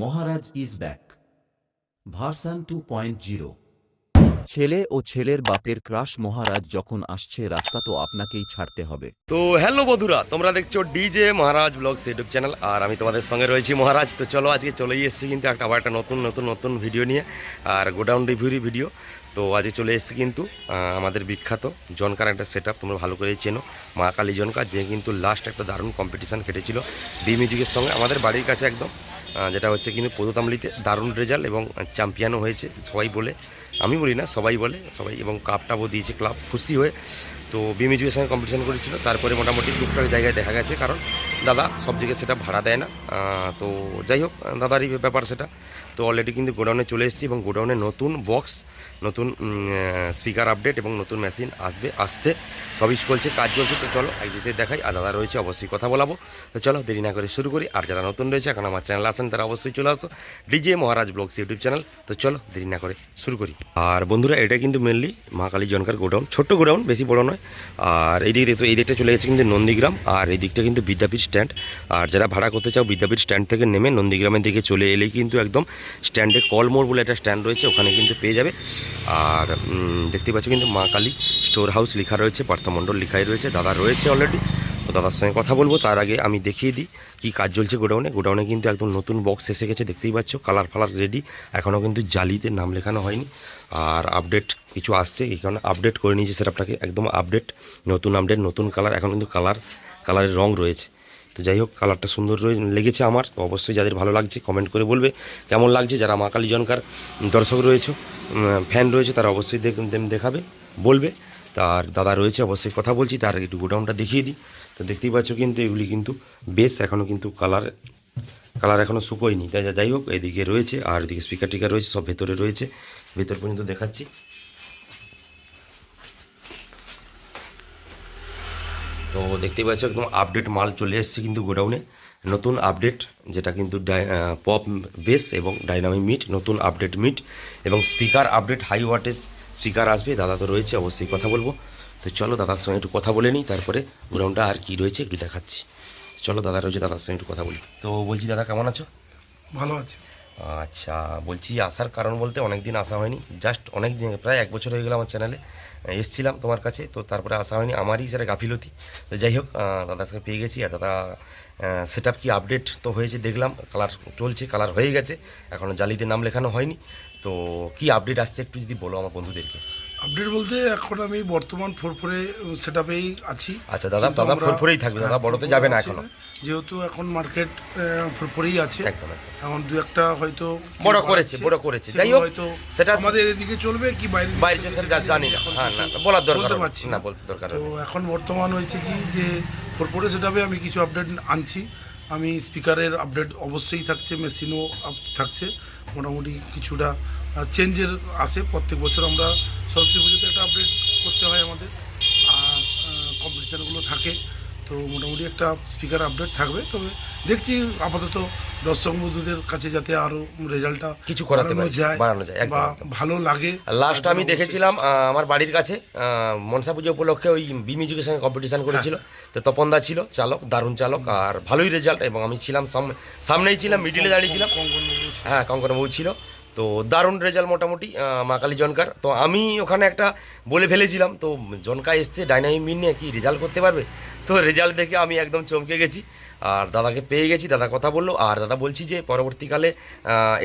Maharaj is back. Version two point zero. ছেলে ও ছেলের বাপের ক্রাশ মহারাজ যখন আসছে রাস্তা তো আপনাকেই ছাড়তে হবে। তো হ্যালো বধুরা তোমরা দেখছ DJ Maharaj blog YouTube channel আর আমি তোমাদের সঙ্গে রয়েছি মহারাজ। তো চলো আজকে চলেই এসেছি কিন্তু একটা আবার একটা নতুন নতুন নতুন ভিডিও নিয়ে আর গোডাউন রিভিউরি ভিডিও তো আজকে চলে এসেছি কিন্তু আমাদের বিখ্যাত জনকার একটা সেট তোমরা ভালো করেই চেনো মা কালী জনকা যে কিন্তু লাস্ট একটা দারুণ কম্পিটিশান কেটেছিল ডি মিউজিকের সঙ্গে আমাদের বাড়ির কাছে একদম। যেটা হচ্ছে কিন্তু পদতামলিতে দারুণ রেজাল্ট এবং চ্যাম্পিয়নও হয়েছে, সবাই বলে। আমি বলি না, সবাই বলে, সবাই এবং কাপটাও দিয়েছে ক্লাব খুশি হয়ে। তো বিমিজুয়ের সঙ্গে কম্পিটিশন করেছিল, তারপরে মোটামুটি টুকটাক জায়গায় দেখা গেছে, কারণ দাদা সব জায়গায় সেটা ভাড়া দেয় না। তো যাই হোক, দাদারই ব্যাপার সেটা। তো অলরেডি কিন্তু গোডাউনে চলে এসেছি এবং গোডাউনে নতুন বক্স নতুন স্পিকার আপডেট এবং নতুন মেশিন আসবে, আসছে। সবই চলছে, কাজ চলছে, তো চলো একদিকে দেখাই। আর দাদা রয়েছে, অবশ্যই কথা বলাবো। তো চলো দেরি না করে শুরু করি। আর যারা নতুন রয়েছে, এখন আমার চ্যানেল আসেন তারা অবশ্যই চলে আসো। DJ Maharaj blogs YouTube channel তো চলো দেরি না করে শুরু করি। আর বন্ধুরা, এটা কিন্তু মেনলি মহাকালী জনকার গোডাউন। ছোট্ট গোডাউন, বেশি বড় নয়। আর এই দিকে তো, এই দিকটা চলে গেছে কিন্তু নন্দীগ্রাম। আর এই দিকটা কিন্তু বিদ্যাপীঠ স্ট্যান্ড আর যারা ভাড়া করতে চাও, বিদ্যাপীঠ স্ট্যান্ড থেকে নেমে নন্দীগ্রামের দিকে চলে এলেই কিন্তু একদম স্ট্যান্ডে কলমোড় বলে একটা স্ট্যান্ড রয়েছে, ওখানে কিন্তু পেয়ে যাবে। আর দেখতে পাচ্ছ কিন্তু মা কালী স্টোর হাউস লেখা রয়েছে পার্থমণ্ডল লেখাই রয়েছে, দাদা রয়েছে অলরেডি তো দাদার সঙ্গে কথা বলব, তার আগে আমি দেখিয়ে দিই কী কাজ চলছে গোডাউনে। গোডাউনে কিন্তু একদম নতুন বক্স এসে গেছে, দেখতেই পাচ্ছ কালার ফালার রেডি এখনও কিন্তু জালিতে নাম লেখানো হয়নি। আর আপডেট কিছু আসছে, এই কারণে আপডেট করে নিয়েছি স্যার আপনাকে একদম আপডেট নতুন আপডেট নতুন কালার এখন কিন্তু কালার কালারের রং রয়েছে। তো যাই হোক কালারটা সুন্দর লেগেছে আমার, তো অবশ্যই যাদের ভালো লাগছে কমেন্ট করে বলবে। কেমন লাগছে? যারা মা কালী জনকার দর্শক রয়েছে ফ্যান রয়েছে, তারা অবশ্যই দেখাবে, বলবে। তার দাদা রয়েছে, অবশ্যই কথা বলছি, তার একটু গোডাউনটা দেখিয়ে দিই। তো দেখতেই পাচ্ছ কিন্তু, এগুলি কিন্তু বেশ এখনও কিন্তু কালার কালার এখনও শুকোয়নি। তাই যাই হোক, এদিকে রয়েছে, আর এদিকে স্পিকার টিকার রয়েছে, সব ভেতরে রয়েছে। ভেতর পর্যন্ত দেখাচ্ছি। তো দেখতেই পাচ্ছ একদম আপডেট মাল চলে এসছে কিন্তু গোডাউনে। নতুন আপডেট যেটা কিন্তু পপ বেস এবং ডাইনামিক মিট নতুন আপডেট মিট এবং speaker update high wattage speaker আসবে, দাদা তো রয়েছে, অবশ্যই কথা বলব। তো চলো দাদার সঙ্গে একটু কথা বলে নিই, তারপরে গোডাউনটা আর কি রয়েছে একটু দেখাচ্ছি। চলো দাদা রয়েছে দাদার সঙ্গে একটু কথা বলি। তো বলছি দাদা, কেমন আছো? ভালো আছে। আচ্ছা বলছি আসার কারণ বলতে অনেক দিন আসা হয়নি। জাস্ট অনেক দিন প্রায় এক বছর হয়ে গেল আমার চ্যানেলে এসছিলাম তোমার কাছে, তো তারপরে আসা হয়নি। আমারই সেটা গাফিলতি। তো যাই হোক সাথে পেয়ে গেছি। আর দাদা সেট কি আপডেট তো হয়েছে দেখলাম। কালার চলছে কালার হয়ে গেছে। এখনও জালিতে নাম লেখানো হয়নি। তো কি আপডেট আসছে একটু যদি বলো আমার বন্ধুদেরকে। আপডেট বলতে এখন আমি বর্তমান ফোর ফোরে সেট আপেই আছি। আচ্ছা, দাদা, দাদা ফোরফোরেই থাকবে, দাদা হ্যাঁ, বড়তে যাবে না এখনও। যেহেতু এখন মার্কেট ফোর ফোরেই আছে। একদম। এখন দু একটা হয়তো বড় করেছে, বড় করেছে। যাই হোক, হয়তো সেটা- আমাদের এদিকে চলবে কি বাইরে বাইরে চলছে জানি না। হ্যাঁ না বলার দরকার না। বলতে দরকার তো এখন বর্তমান হয়েছে কি যে ফোর ফোরে সেট আমি কিছু আপডেট আনছি। আমি স্পিকারের আপডেট অবশ্যই থাকছে মেশিনও থাকছে। মোটামুটি কিছুটা চেঞ্জের আসে। প্রত্যেক বছর আমরা সরস্বতী পুজোতে একটা আপডেট করতে হয় আমাদের। আর কম্পিটিশানগুলো থাকে। তো মোটামুটি একটা স্পিকার আপডেট থাকবে। তবে দেখছি আপাতত দর্শক বন্ধুদের কাছে যাতে আরও রেজাল্টটা কিছু করাতে যায় বাড়ানো যায়, বা ভালো লাগে। লাস্ট আমি দেখেছিলাম আমার বাড়ির কাছে মনসা পুজো উপলক্ষে ওই বি মিউজিকের সঙ্গে কম্পিটিশন করেছিল। তো তপনদা ছিল চালক দারুণ চালক আর ভালোই রেজাল্ট এবং আমি ছিলাম সামনে সামনেই ছিলাম মিডিলে দাঁড়িয়েছিলাম হ্যাঁ কঙ্কনবাবু ছিল। তো দারুণ রেজাল্ট মোটামুটি মা কালী জনকার। তো আমি ওখানে একটা বলে ফেলেছিলাম তো জনকা এসছে ডাইনামিক মিন নিয়ে কি রেজাল্ট করতে পারবে? তো রেজাল্ট দেখে আমি একদম চমকে গেছি। আর দাদাকে পেয়ে গেছি দাদা কথা বলল। আর দাদা বলছি যে পরবর্তীকালে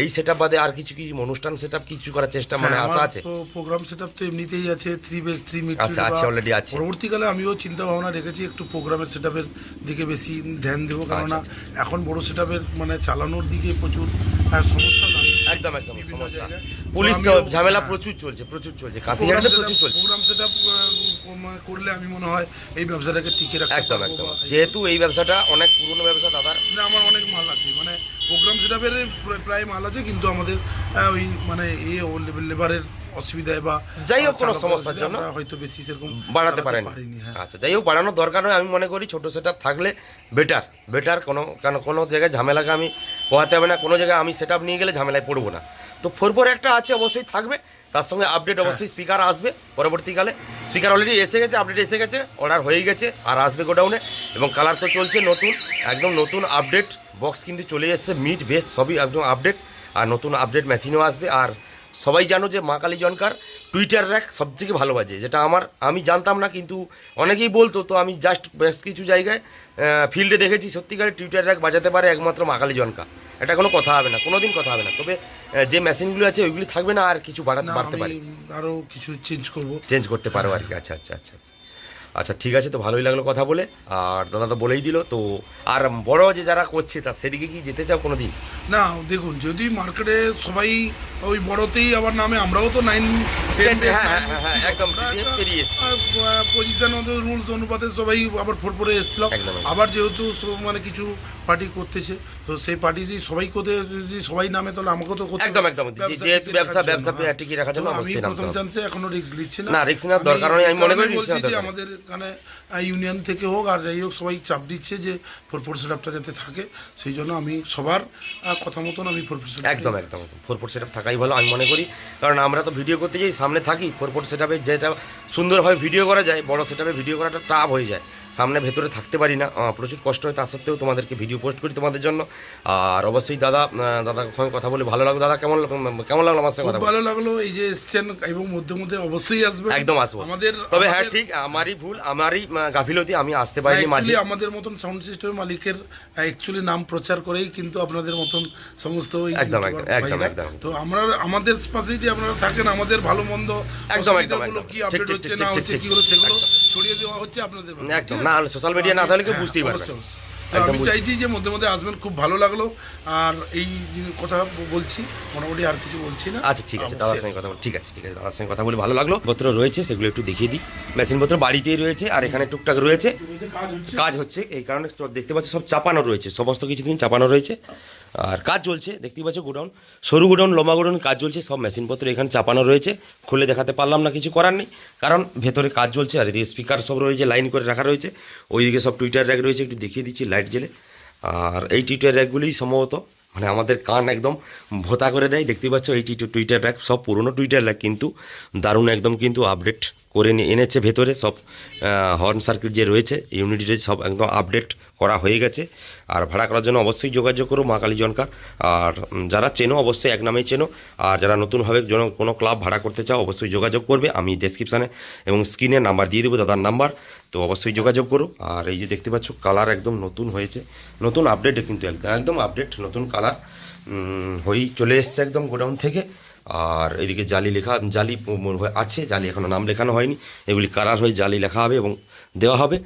এই সেট বাদে আর কিছু কি অনুষ্ঠান সেট কিছু করার চেষ্টা মানে হ্যাঁ, আশা আছে? তো প্রোগ্রাম সেটআপ তো এমনিতেই আছে থ্রি বেস থ্রি মিট আচ্ছা, আছে, অলরেডি আছে। পরবর্তীকালে আমিও চিন্তা ভাবনা রেখেছি একটু প্রোগ্রামের সেটআপের দিকে বেশি ধ্যান দেবো। আচ্ছা, কেননা এখন বড় সেটআপের মানে চালানোর দিকে প্রচুর সমস্যা। একদম একদম সমস্যা। পুলিশ ঝামেলা প্রচুর চলছে প্রচুর চলছে। কাঁথিহাটে প্রচুর চলছে। প্রোগ্রাম করলে আমি মনে হয় এই ব্যবসাটাকে টিকে রাখতে একদম একদম। যেহেতু এই ব্যবসাটা অনেক পুরনো ব্যবসা দাদার না আমার অনেক মাল আছে। মানে প্রোগ্রাম সেটআপের প্রায় মাল আছে কিন্তু আমাদের ওই মানে এ লেবারের অসুবিধায় বা যাই হোক কোনো সমস্যার জন্য হয়তো বেশি সেরকম বাড়াতে পারেনি। হ্যাঁ। আচ্ছা যাই হোক বাড়ানোর দরকার আমি মনে করি ছোটো সেট থাকলে বেটার বেটার কোনো কেন কোনো জায়গায় ঝামেলাকে আমি পোহাতে হবে না, কোনো জায়গায় আমি সেট নিয়ে গেলে ঝামেলায় পড়ব না। তো ফোর ফোর একটা আছে অবশ্যই থাকবে, তার সঙ্গে আপডেট অবশ্যই স্পিকার আসবে পরবর্তীকালে। স্পিকার অলরেডি এসে গেছে আপডেট এসে গেছে অর্ডার হয়ে গেছে আর আসবে গোডাউনে এবং কালার তো চলছে নতুন, একদম নতুন আপডেট বক্স কিন্তু চলে এসছে মিট বেস সবই একদম আপডেট আর নতুন আপডেট মেশিনও আসবে, আর সবাই জানো যে মা কালী জনকার টুইটার র্যাক সবথেকে ভালো বাজে যেটা আমার আমি জানতাম না কিন্তু অনেকেই বলতো তো আমি জাস্ট বেশ কিছু জায়গায় ফিল্ডে দেখেছি সত্যিকারের টুইটার র্যাক বাজাতে পারে একমাত্র মাকালি জনকা। এটা কোনো কথা হবে না কোনো দিন কথা হবে না তবে যে মেশিনগুলো আছে ওইগুলি থাকবে না আর কিছু বাড়াতে পারতে পারে। আরও কিছু চেঞ্জ করব। চেঞ্জ করতে পারো আর কি আচ্ছা আচ্ছা আচ্ছা আচ্ছা। আচ্ছা ঠিক আছে তো ভালোই লাগল কথা বলে আর দাদা তো বলেই দিল তো আর বড় যে যারা করছে তার সেদিকে কি যেতে চাও কোনোদিন না দেখুন যদি মার্কেটে সবাই ওই বড়তেই আবার নামে আমরাও তো নাইন হ্যাঁ, হ্যাঁ, হ্যাঁ, একদম। পজিশন রুলস অনুপাতে সবাই আবার ফোর ফোরে এসেছিলাম। আবার যেহেতু মানে কিছু পার্টি করতেছে তো সেই পার্টি যদি সবাই করতে যদি সবাই নামে তাহলে আমাকেও তো করতে একদম, একদম। যেহেতু ব্যবসা- ব্যবসা হ্যাঁ। টিকিয়ে রাখার জন্য আমি প্রথম চান্সে এখনও রিস্ক নিচ্ছি না। না, risk নেওয়ার দরকার নেই, আমি মনে করি বলছি যে আমাদের এখানে ইউনিয়ন থেকে হোক আর যাই হোক সবাই চাপ দিচ্ছে যে ফোর ফোর সেটআপটা যাতে থাকে সেই জন্য আমি সবার কথা মতন আমি ফোর ফোর একদম একদম একদম। ফোর ফোর সেট থাকাই ভালো আমি মনে করি। কারণ আমরা তো ভিডিও করতে যাই সামনে থাকি ফোর ফোর সেট যেটা সুন্দরভাবে ভিডিও করা যায় বড় সেট ভিডিও করাটা টাফ হয়ে যায়। সামনে ভেতরে থাকতে পারি না। প্রচুর কষ্ট হয় তা সত্ত্বেও তোমাদেরকে ভিডিও পোস্ট করি তোমাদের জন্য। আর অবশ্যই দাদা দাদার সঙ্গে কথা বলে ভালো লাগল? দাদা কেমন কেমন লাগল আমার সঙ্গে ভালো লাগল এই যে এসছেন এবং মধ্যে মধ্যে অবশ্যই আসবে একদম আসব। আমাদের তবে হ্যাঁ ঠিক আমারই ভুল আমারই গাফিলতি আমি আসতে পারিনি মাঝে। আমাদের মতন সাউন্ড সিস্টেম মালিকের অ্যাকচুয়ালি নাম প্রচার করেই কিন্তু আপনাদের মতন সমস্ত একদম, একদম, একদম। তো আমরা আমাদের পাশেই যে আপনারা থাকেন আমাদের ভালো মন্দ একদম, একদম। কি আপডেট হচ্ছে না হচ্ছে কিগুলো ঠিক, সেগুলো ছড়িয়ে দেওয়া হচ্ছে আপনাদের একদম। না? সোশ্যাল মিডিয়া না থাকলে কেউ হ্যাঁ, বুঝতেই পারবে আমি চাইছি যে মধ্যে মধ্যে আসবেন খুব ভালো লাগল আর এই যে কথা বলছি মোটামুটি আর কিছু বলছি না। আচ্ছা ঠিক আছে দাদার সঙ্গে কথা ঠিক আছে ঠিক আছে দাদার সঙ্গে কথা বলে ভালো লাগল। পত্র রয়েছে সেগুলো একটু দেখিয়ে দিই। মেশিন পত্র বাড়িতেই রয়েছে আর এখানে টুকটাক রয়েছে। কাজ হচ্ছে। এই কারণে দেখতে পাচ্ছ সব চাপানো রয়েছে সমস্ত কিছু দিন চাপানো রয়েছে। আর কাজ চলছে, দেখতেই পাচ্ছ গোডাউন। সরু গোডাউন, লম্বা গোডাউন, কাজ চলছে, সব মেশিনপত্র এখানে চাপানো রয়েছে। খুলে দেখাতে পারলাম না, কিছু করার নেই। কারণ ভেতরে কাজ চলছে, আর এদিকে স্পিকার সব রয়েছে, লাইন করে রাখা রয়েছে। ওইদিকে সব টুইটার র্যাক রয়েছে, একটু দেখিয়ে দিচ্ছি লাইট জেলে আর এই টুইটার র্যাকগুলিই সম্ভবত মানে আমাদের কান একদম ভোতা করে দেয়। দেখতেই পাচ্ছ, এই টুইটার র্যাক সব পুরনো টুইটার র্যাক কিন্তু দারুণ একদম কিন্তু আপডেট করে নিয়ে এনেছে ভেতরে, সব হর্ন সার্কিট যে রয়েছে ইউনিট রয়েছে, সব একদম আপডেট করা হয়ে গেছে। আর ভাড়া করার জন্য অবশ্যই যোগাযোগ করো মা কালী জনকার আর যারা চেনো অবশ্যই এক নামেই চেনো। আর যারা নতুনভাবে জন কোনো ক্লাব ভাড়া করতে চাও, অবশ্যই যোগাযোগ করবে। আমি ডেসক্রিপশানে এবং স্ক্রিনে নাম্বার দিয়ে দেবো দাদার নাম্বার তো অবশ্যই যোগাযোগ করো। আর এই যে দেখতে পাচ্ছ কালার একদম নতুন হয়েছে। নতুন আপডেট কিন্তু একদম একদম আপডেট নতুন কালার হয়েই চলে এসছে একদম গোডাউন থেকে। আর এদিকে জালি লেখা, জালি আছে, জালি এখনও নাম লেখানো হয়নি। এগুলি কালার হয়ে জালি লেখা হবে এবং দেওয়া হবে।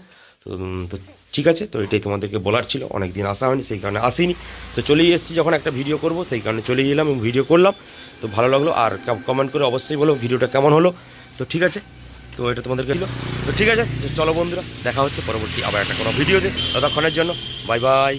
তো তো ঠিক আছে, তো এটাই তোমাদেরকে বলার ছিল। অনেক দিন আসা হয়নি, সেই কারণে আসিনি। তো চলেই এসেছি যখন একটা ভিডিও করব, সেই কারণে চলে এলাম এবং ভিডিও করলাম। তো ভালো লাগল, আর কমেন্ট করে অবশ্যই বলো ভিডিওটা কেমন হলো। তো ঠিক আছে, তো এটা তোমাদেরকে দিল তো ঠিক আছে চলো বন্ধুরা, দেখা হচ্ছে পরবর্তী আবার একটা কোনো ভিডিওতে। ততক্ষণের জন্য বাই বাই